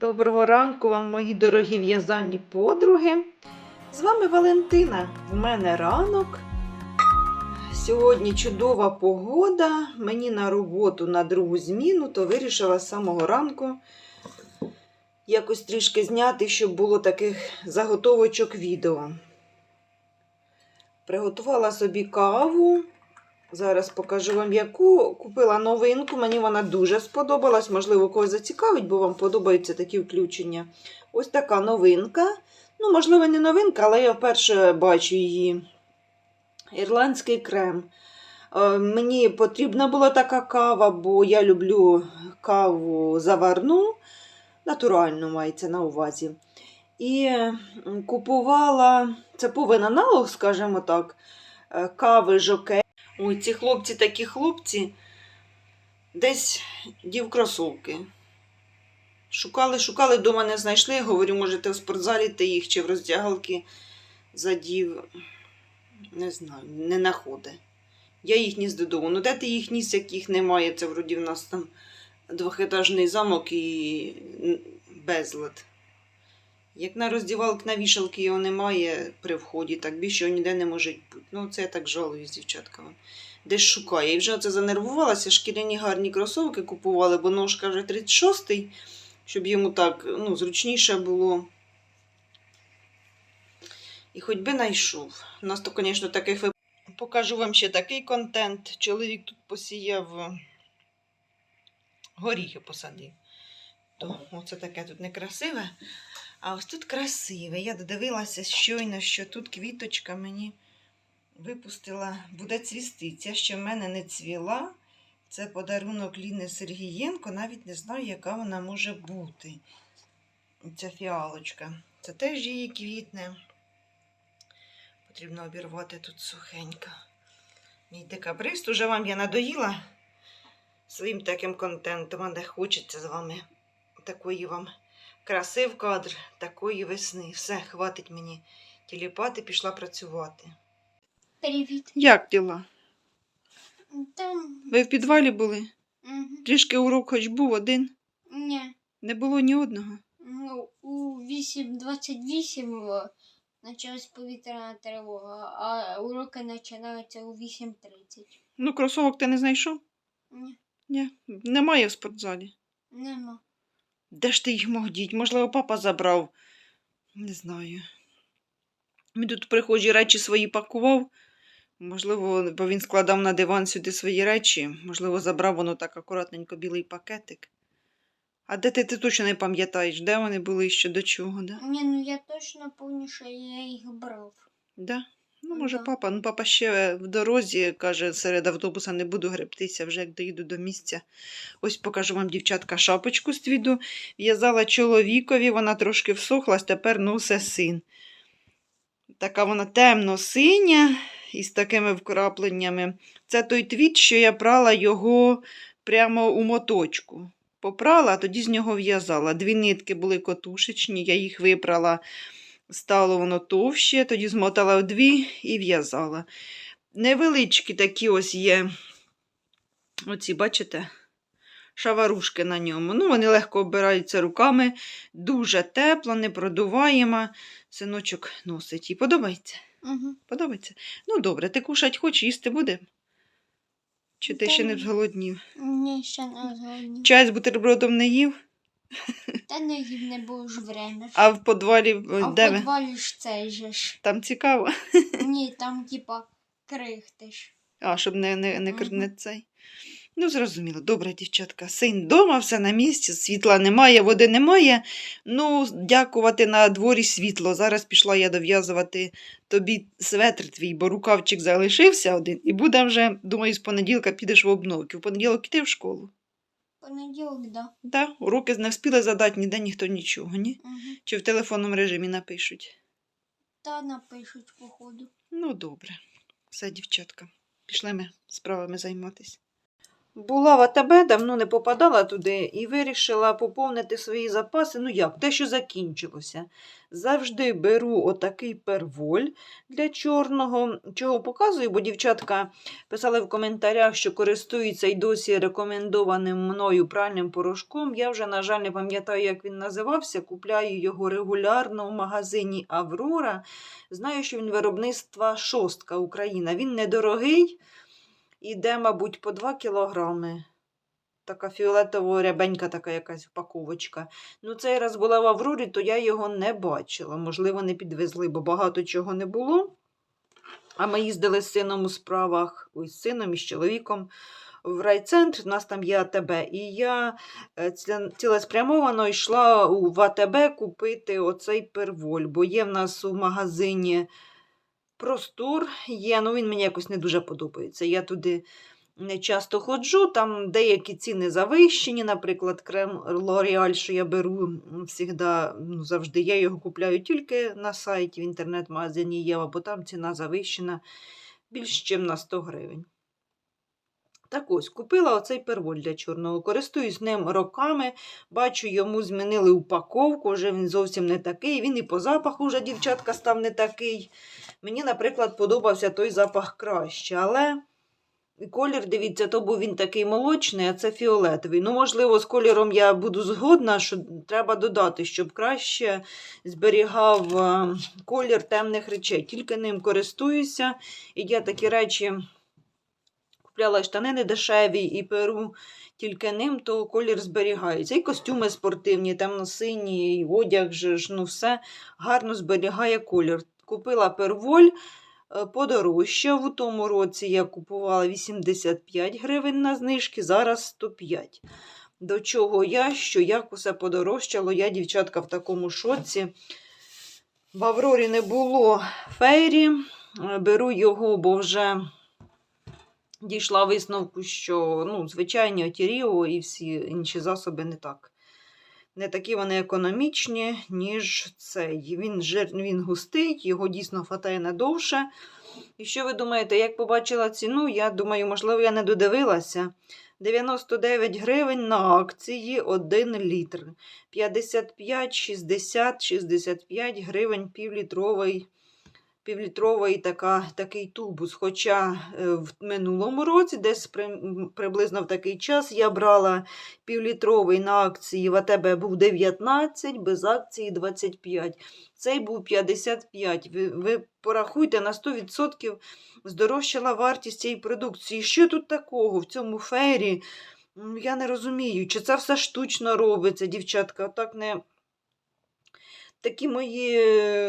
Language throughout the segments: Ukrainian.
Доброго ранку вам, мої дорогі в'язальні подруги. З вами Валентина. В мене ранок. Сьогодні чудова погода. Мені на роботу на другу зміну, то вирішила з самого ранку якось трішки зняти, щоб було таких заготовочок відео. Приготувала собі каву. Зараз покажу вам, яку купила новинку. Мені вона дуже сподобалась. Можливо, когось зацікавить, бо вам подобаються такі включення. Ось така новинка. Ну, можливо, не новинка, але я вперше бачу її. Ірландський крем. Е, Мені потрібна була така кава, бо я люблю каву заварну, натуральну мається на увазі. І купувала, це повен аналог, скажімо так, е, кави жокей. Ой, ці хлопці такі хлопці десь дів кросовки. Шукали, шукали, дома не знайшли. Говорю, може, ти в спортзалі ти їх чи в роздягалки задів. Не знаю, не находи. Я їх ніс додому. Ну, де ти їх ніс, як їх немає? Це вроді в нас там двохетажний замок і безлад. Як на роздівалки, на вішалки його немає при вході, так більше ніде не може бути. Ну, це я так жалуюсь, дівчатками. Десь шукає. І вже це занервувалася, шкіряні гарні кросовки купували, бо ножка вже 36-й, щоб йому так ну, зручніше було. І хоч би знайшов. У нас то, звісно, таких. Покажу вам ще такий контент. Чоловік тут посіяв е, горіхи посадив. То оце таке тут некрасиве. А ось тут красиве. Я додивилася щойно, що тут квіточка мені випустила, буде цвісти. Ця ще в мене не цвіла. Це подарунок Ліни Сергієнко. Навіть не знаю, яка вона може бути. Ця фіалочка. Це теж її квітне. Потрібно обірвати тут сухенько. Мій декабрист, уже вам я надоїла своїм таким контентом, а де хочеться з вами такої вам краси в кадр, такої весни. Все, хватить мені тіліпати, пішла працювати. Привіт. Як діла? Там. Ви в підвалі були? Угу. Трішки урок хоч був один. Ні. Не було ні одного. Ну, у 8.28 почалась повітряна тривога, а уроки починаються у 8.30. Ну, кросовок ти не знайшов? Ні, Ні. Немає в спортзалі. нема. Де ж ти їх мог діть? Можливо, папа забрав. Не знаю. Він тут прихожі речі свої пакував. Можливо, бо він складав на диван сюди свої речі. Можливо, забрав воно так акуратненько білий пакетик. А де ти, ти точно не пам'ятаєш, де вони були і що до чого, да? Ні, ну я точно пам'ятаю, що я їх брав. Да? Ну, може, папа. Ну, папа ще в дорозі, каже, серед автобуса не буду гребтися, вже як доїду до місця. Ось покажу вам, дівчатка, шапочку з твіду. В'язала чоловікові, вона трошки всохлась, тепер носе син. Така вона темно-синя із такими вкрапленнями. Це той твіт, що я прала його прямо у моточку. Попрала, а тоді з нього в'язала. Дві нитки були котушечні, я їх випрала, стало воно товще, тоді змотала в дві і в'язала. Невеличкі такі ось є. Оці, бачите? Шаварушки на ньому. Ну, вони легко обираються руками, дуже тепло, непродуваємо. Синочок носить. І подобається? Угу. Подобається? Ну, добре, ти кушать хочеш, їсти буде? Чи ти ще не зголоднів? Ні, ще не згодні. Чай з бутербродом не їв, Та не їв не було ж время. а в подвалі А де в ви? підвалі ж цей же ж. Там цікаво. Ні, там типа крихти ж. А, щоб не, не, не, кр- Мгм. не цей. Ну, зрозуміло, добре, дівчатка. Син вдома, все на місці, світла немає, води немає. Ну, дякувати на дворі світло. Зараз пішла я дов'язувати тобі светр твій, бо рукавчик залишився один, і буде вже, думаю, з понеділка підеш в обновки. В понеділок іти в школу. Понеділок, да. Да, уроки не встигли задати, ніде ніхто нічого, ні? Угу. Чи в телефонному режимі напишуть. Та напишуть походу. Ну, добре. Все, дівчатка. Пішли ми справами займатися. Була в АТБ, давно не попадала туди і вирішила поповнити свої запаси. Ну як, те, що закінчилося. Завжди беру отакий перволь для чорного. Чого показую, бо дівчатка писали в коментарях, що користуються й досі рекомендованим мною пральним порошком. Я вже, на жаль, не пам'ятаю, як він називався. Купляю його регулярно в магазині Аврора. Знаю, що він виробництва шостка Україна. Він недорогий. Іде, мабуть, по 2 кілограми. Така фіолетово рябенька така якась упаковочка. Ну, цей раз була в Аврорі, то я його не бачила. Можливо, не підвезли, бо багато чого не було. А ми їздили з сином у справах, ой, з сином і з чоловіком в райцентр. У нас там є АТБ. І я е, цілеспрямовано йшла в АТБ купити оцей перволь, бо є в нас у магазині простор є, ну він мені якось не дуже подобається. Я туди не часто ходжу, там деякі ціни завищені, наприклад, крем L'Oreal, що я беру всігда, ну, завжди. Я його купляю тільки на сайті, в інтернет-магазині Єва, бо там ціна завищена більш ніж на 100 гривень. Так ось, купила оцей перволь для чорного. Користуюсь ним роками. Бачу, йому змінили упаковку, вже він зовсім не такий. Він і по запаху вже дівчатка став не такий. Мені, наприклад, подобався той запах краще, але колір, дивіться, то був він такий молочний, а це фіолетовий. Ну, можливо, з кольором я буду згодна, що треба додати, щоб краще зберігав е, колір темних речей. Тільки ним користуюся. І я такі речі купляла штанини дешеві і перу тільки ним, то колір зберігається. І костюми спортивні, темно-сині, і одяг, ж, ну все гарно зберігає колір. Купила перволь, е, подорожчав. У тому році я купувала 85 гривень на знижки, зараз 105. До чого я, що як усе подорожчало, я, дівчатка, в такому шоці. В Аврорі не було фейрі, Е, беру його, бо вже дійшла висновку, що ну, звичайні отіріо і всі інші засоби не так. Не такі вони економічні, ніж цей. Він жир, він густий, його дійсно хватає надовше. І що ви думаєте, як побачила ціну? Я думаю, можливо, я не додивилася. 99 гривень на акції 1 літр. 55, 60, 65 гривень півлітровий півлітровий така, такий тубус. Хоча е, в минулому році, десь при, приблизно в такий час, я брала півлітровий на акції в АТБ був 19, без акції 25. Цей був 55. Ви, ви порахуйте, на 100% здорожчала вартість цієї продукції. Що тут такого в цьому фері? Я не розумію, чи це все штучно робиться, дівчатка, так не такі мої,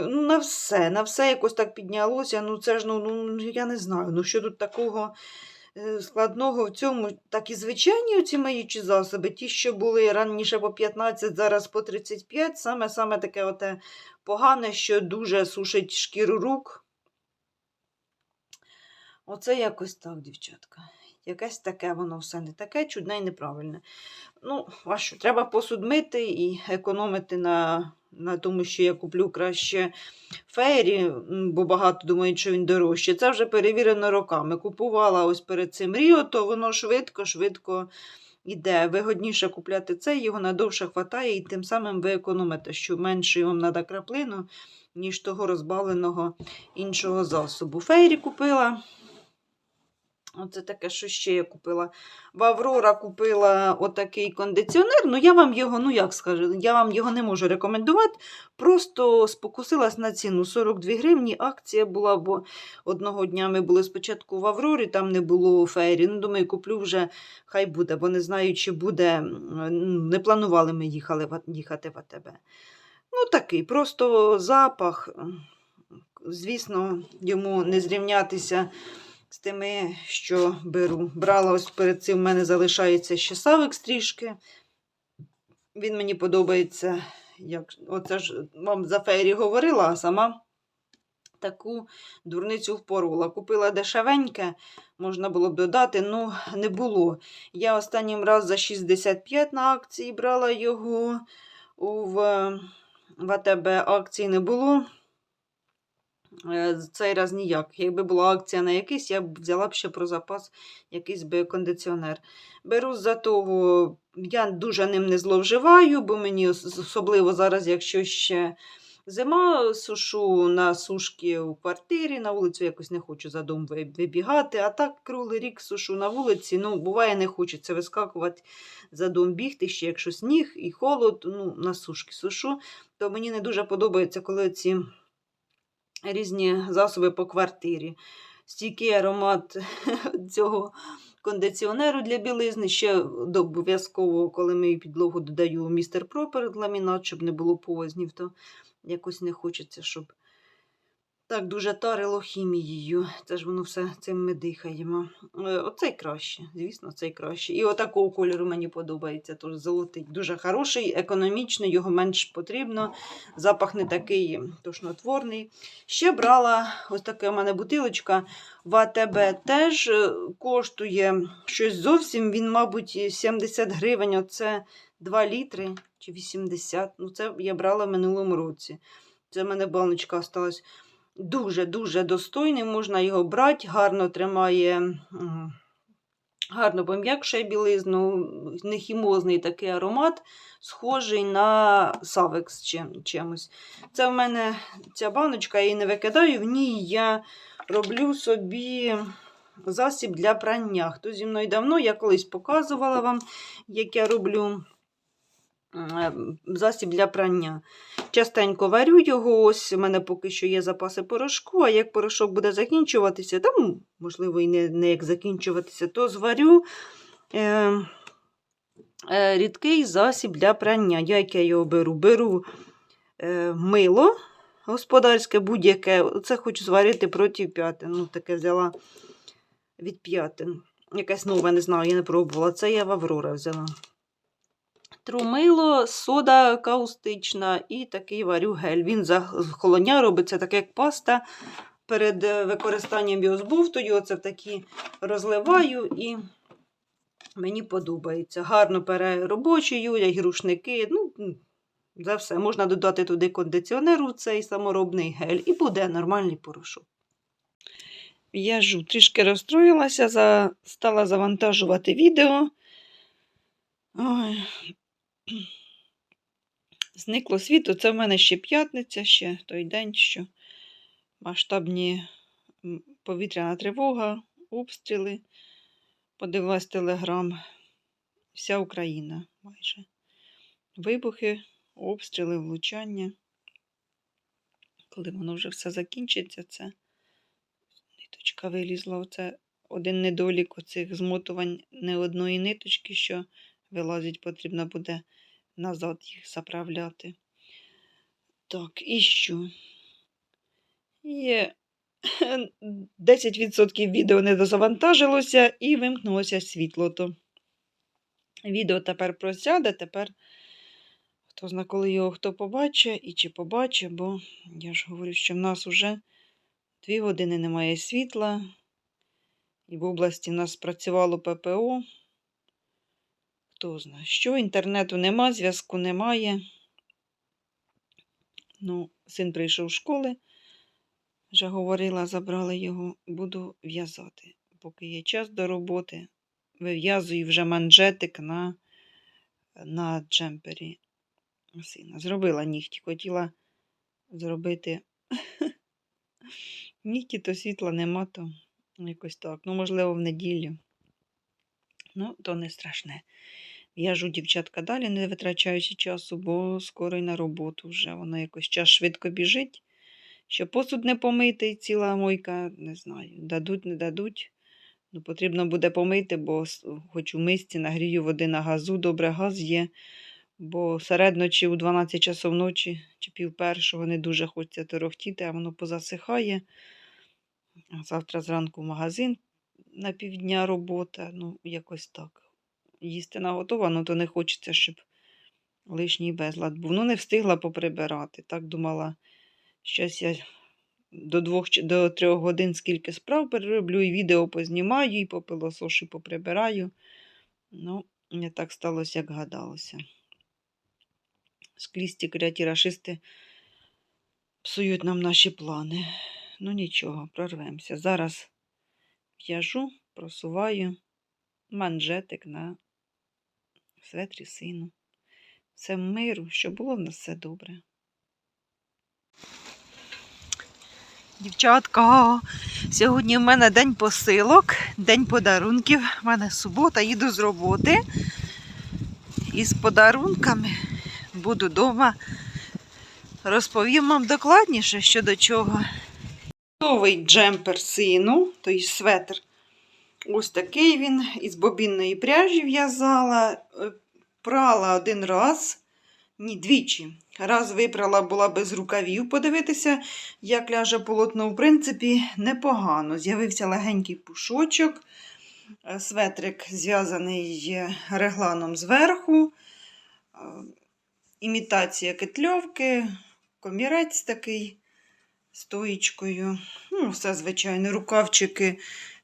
ну, на все, на все якось так піднялося. Ну, це ж, ну, ну я не знаю, ну що тут такого е, складного в цьому. Так і звичайні оці мої засоби, ті, що були раніше по 15, зараз по 35, саме, саме таке оте погане, що дуже сушить шкіру рук. Оце якось так, дівчатка. Якесь таке воно все не таке, чудне і неправильне. Ну, а що, треба посуд мити і економити на, на тому, що я куплю краще фейрі, бо багато думають, що він дорожче. Це вже перевірено роками. Купувала ось перед цим Ріо, то воно швидко, швидко йде. Вигодніше купляти це, його надовше хватає, і тим самим ви економите, що менше вам треба краплину, ніж того розбавленого іншого засобу. Фейрі купила. Оце таке, що ще я купила. В Аврора купила отакий кондиціонер. Ну, я вам його, ну як скажу, я вам його не можу рекомендувати. Просто спокусилась на ціну 42 гривні. Акція була, бо одного дня ми були спочатку в Аврорі, там не було фейрі. Ну, думаю, куплю вже, хай буде, бо не знаю, чи буде. Не планували ми їхали, їхати в АТБ. Ну, такий, просто запах. Звісно, йому не зрівнятися з тими, що беру. Брала ось перед цим в мене залишається ще савик трішки. Він мені подобається. Як... Оце ж вам за фейрі говорила, а сама таку дурницю впорола. Купила дешевеньке, можна було б додати, ну не було. Я останнім раз за 65 на акції брала його. В, в АТБ акції не було. Е, Цей раз ніяк. Якби була акція на якийсь, я б взяла б ще про запас якийсь би кондиціонер. Беру за того, я дуже ним не зловживаю, бо мені особливо зараз, якщо ще зима, сушу на сушки у квартирі, на вулицю якось не хочу за дом вибігати. А так круглий рік сушу на вулиці. Ну, буває, не хочеться вискакувати за дом бігти, ще якщо сніг і холод, ну, на сушки сушу, то мені не дуже подобається, коли ці різні засоби по квартирі. Стійкий аромат цього кондиціонеру для білизни. Ще обов'язково, коли мию підлогу, додаю містер Пропер ламінат, щоб не було познів, то якось не хочеться, щоб так дуже тарило хімією. Це ж воно все цим ми дихаємо. Е, Оцей краще, звісно, цей краще. І отакого кольору мені подобається. Тож золотий. Дуже хороший, економічний, його менш потрібно. Запах не такий тошнотворний. Ще брала ось така у мене бутилочка в АТБ теж е, коштує щось зовсім. Він, мабуть, 70 гривень. Оце 2 літри чи 80. Ну, це я брала в минулому році. Це в мене баночка осталась. Дуже-дуже достойний, можна його брати, гарно тримає, гарно пом'якшує білизну, нехімозний такий аромат, схожий на савекс чим, чимось. Це в мене ця баночка, я її не викидаю, в ній я роблю собі засіб для прання. Хто зі мною давно, я колись показувала вам, як я роблю засіб для прання. Частенько варю його, ось у мене поки що є запаси порошку, а як порошок буде закінчуватися, там, можливо, і не, не як закінчуватися, то зварю е, е, рідкий засіб для прання. Як я його беру? Беру е, мило господарське, будь-яке. Це хочу зварити проти п'ятин. Ну, таке взяла від п'ятин. Якесь нове, не знаю, я не пробувала. Це я в Аврора взяла. Трумило, сода каустична і такий варю гель. Він за холодня робиться так, як паста. Перед е, використанням його збовтую, оце такі розливаю і мені подобається. Гарно переробочую, як рушники. Ну, за все. Можна додати туди кондиціонеру, цей саморобний гель, і буде нормальний порошок. В'яжу, трішки розстроїлася, за... стала завантажувати відео. Ой. Зникло світло. Це в мене ще п'ятниця, ще той день, що масштабні повітряна тривога, обстріли. Подивилась телеграм. Вся Україна майже. Вибухи, обстріли, влучання. Коли воно вже все закінчиться, це ниточка вилізла. Оце один недолік оцих змотувань не одної ниточки, що вилазить, потрібно буде назад їх заправляти. Так, і що? Є 10% відео не дозавантажилося і вимкнулося світло. То відео тепер просяде, тепер хто зна, коли його хто побачить і чи побачить, бо я ж говорю, що в нас вже дві години немає світла, і в області в нас працювало ППО. Хто знає, що інтернету нема, зв'язку немає. Ну, син прийшов з школи, вже говорила, забрали його, буду в'язати. Поки є час до роботи, вив'язую вже манжетик на, на джемпері сина. Зробила нігті, хотіла зробити нігті, то світла нема, то якось так. Ну, можливо, в неділю. Ну, то не страшне. В'яжу дівчатка далі, не витрачаючи часу, бо скоро й на роботу вже. Воно якось час швидко біжить. Що посуд не помитий, ціла мойка, не знаю, дадуть, не дадуть. Ну, потрібно буде помити, бо хоч у мисці нагрію води на газу, добре газ є. Бо серед ночі у 12 часов ночі чи пів першого не дуже хочеться торохтіти, а воно позасихає. Завтра зранку магазин на півдня робота. Ну, якось так. Їсти наготовано, то не хочеться, щоб лишній безлад був. Ну, не встигла поприбирати. Так думала, щось я до двох до трьох годин скільки справ перероблю, і відео познімаю, і попилосошу, і поприбираю. Ну, не так сталося, як гадалося. Склісті кляті рашисти псують нам наші плани. Ну нічого, прорвемося. Зараз в'яжу, просуваю манжетик на светрі сину. Все миру, щоб було в нас все добре. Дівчатка, сьогодні в мене день посилок, день подарунків. У мене субота, їду з роботи. І з подарунками буду вдома. Розповім вам докладніше, що до чого. Новий джемпер сину, тобто светр. Ось такий він із бобінної пряжі в'язала. Е, Прала один раз, ні, двічі. Раз випрала була без рукавів, подивитися, як ляже полотно. В принципі, непогано. З'явився легенький пушочок. Е, Светрик зв'язаний регланом зверху. Е, Імітація кетльовки, комірець такий стоїчкою. Ну, все звичайно, рукавчики.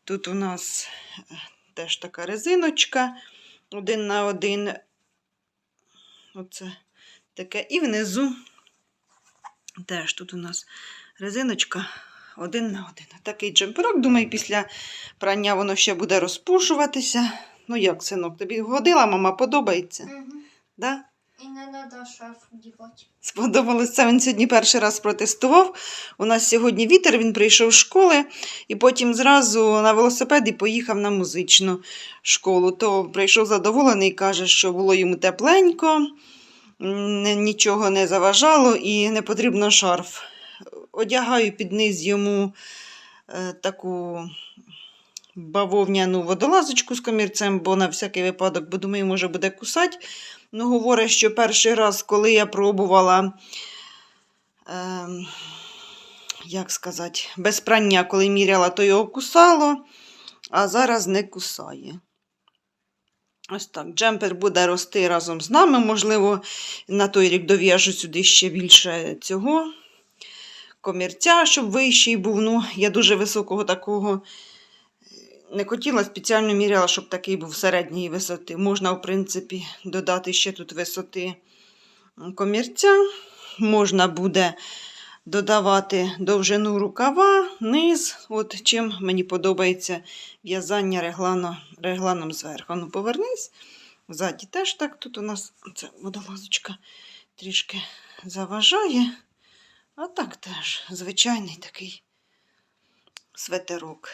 Тут у нас е, теж така резиночка один на один. Оце таке. І внизу теж тут у нас резиночка один на один. Такий джемперок. Думаю, після прання воно ще буде розпушуватися. Ну як, синок, тобі годила, мама, подобається? Угу. Да? І не треба шарф. Сподобалось це. Він сьогодні перший раз протестував. У нас сьогодні вітер, він прийшов з школи і потім зразу на велосипед поїхав на музичну школу. То прийшов задоволений, каже, що було йому тепленько, нічого не заважало і не потрібно шарф. Одягаю під низ йому е, таку бавовняну водолазочку з комірцем, бо на всякий випадок, бо думаю, може буде кусати. Ну, говорить, що перший раз, коли я пробувала, ем, як сказати, без прання, коли міряла, то його кусало, а зараз не кусає. Ось так. Джемпер буде рости разом з нами. Можливо, на той рік дов'яжу сюди ще більше цього комірця, щоб вищий був. Ну, я дуже високого такого не хотіла, спеціально міряла, щоб такий був середньої висоти. Можна, в принципі, додати ще тут висоти комірця. Можна буде додавати довжину рукава, низ. От чим мені подобається в'язання реглано, регланом зверху. Ну, повернись. Ззаді теж так. Тут у нас ця водолазочка трішки заважає. А так теж звичайний такий светерок.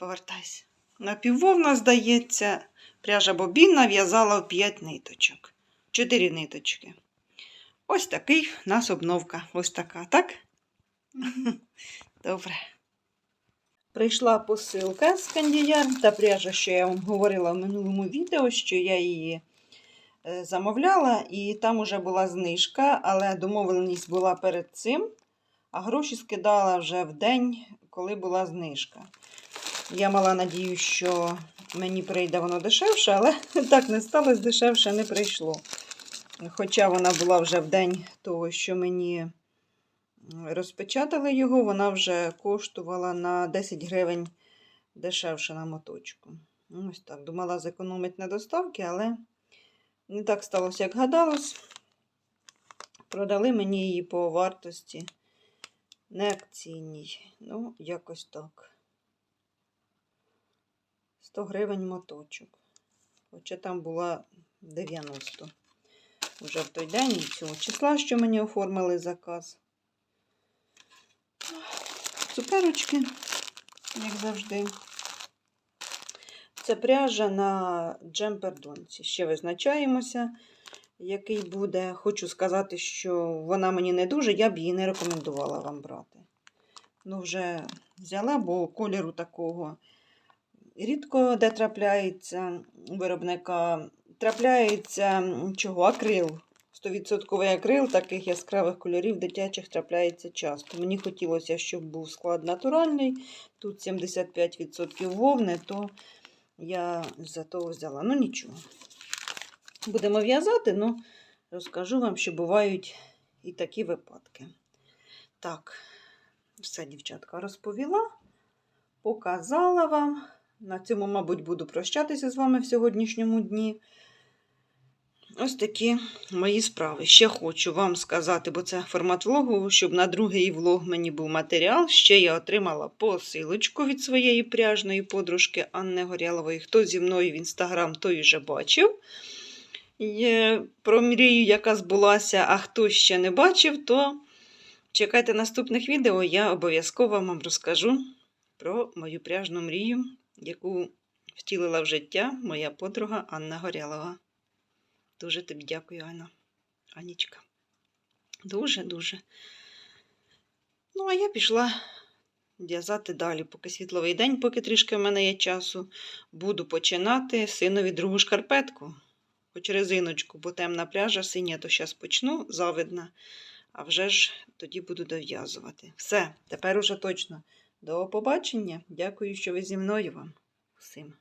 Повертайся. Напіввовна, здається, пряжа бобінна в'язала в 5 ниточок. 4 ниточки. Ось такий нас обновка. Ось така, так? Добре. Прийшла посилка з кандіяр. Та пряжа, що я вам говорила в минулому відео, що я її е, замовляла, і там уже була знижка, але домовленість була перед цим, а гроші скидала вже в день, коли була знижка. Я мала надію, що мені прийде воно дешевше, але так не сталося, дешевше не прийшло. Хоча вона була вже в день того, що мені розпечатали його, вона вже коштувала на 10 гривень дешевше на моточку. Ось так. Думала зекономити на доставки, але не так сталося, як гадалось. Продали мені її по вартості не акційній. Ну, якось так. 100 гривень моточок. Хоча там була 90. Уже в той день і цього числа, що мені оформили заказ. Цукерочки, як завжди. Це пряжа на джемпер донці. Ще визначаємося, який буде. Хочу сказати, що вона мені не дуже, я б її не рекомендувала вам брати. Ну, вже взяла, бо кольору такого рідко де трапляється виробника. Трапляється чого? Акрил. 100% акрил таких яскравих кольорів дитячих трапляється часто. Мені хотілося, щоб був склад натуральний. Тут 75% вовни, то я за того взяла. Ну нічого. Будемо в'язати, ну розкажу вам, що бувають і такі випадки. Так, все, дівчатка, розповіла, показала вам. На цьому, мабуть, буду прощатися з вами в сьогоднішньому дні. ось такі мої справи. Ще хочу вам сказати, бо це формат влогу, щоб на другий влог мені був матеріал. Ще я отримала посилочку від своєї пряжної подружки Анни Горялової. Хто зі мною в інстаграм, той вже бачив. Є про мрію, яка збулася, а хто ще не бачив, то чекайте наступних відео. Я обов'язково вам розкажу про мою пряжну мрію, яку втілила в життя моя подруга Анна Горялова. Дуже тобі дякую, Анна. Анічка. Дуже-дуже. Ну, а я пішла в'язати далі, поки світловий день, поки трішки в мене є часу. Буду починати синові другу шкарпетку. Хоч резиночку, бо темна пряжа, синя, то зараз почну, завидна. А вже ж тоді буду дов'язувати. Все, тепер уже точно. До побачення. Дякую, що ви зі мною вам. Всім.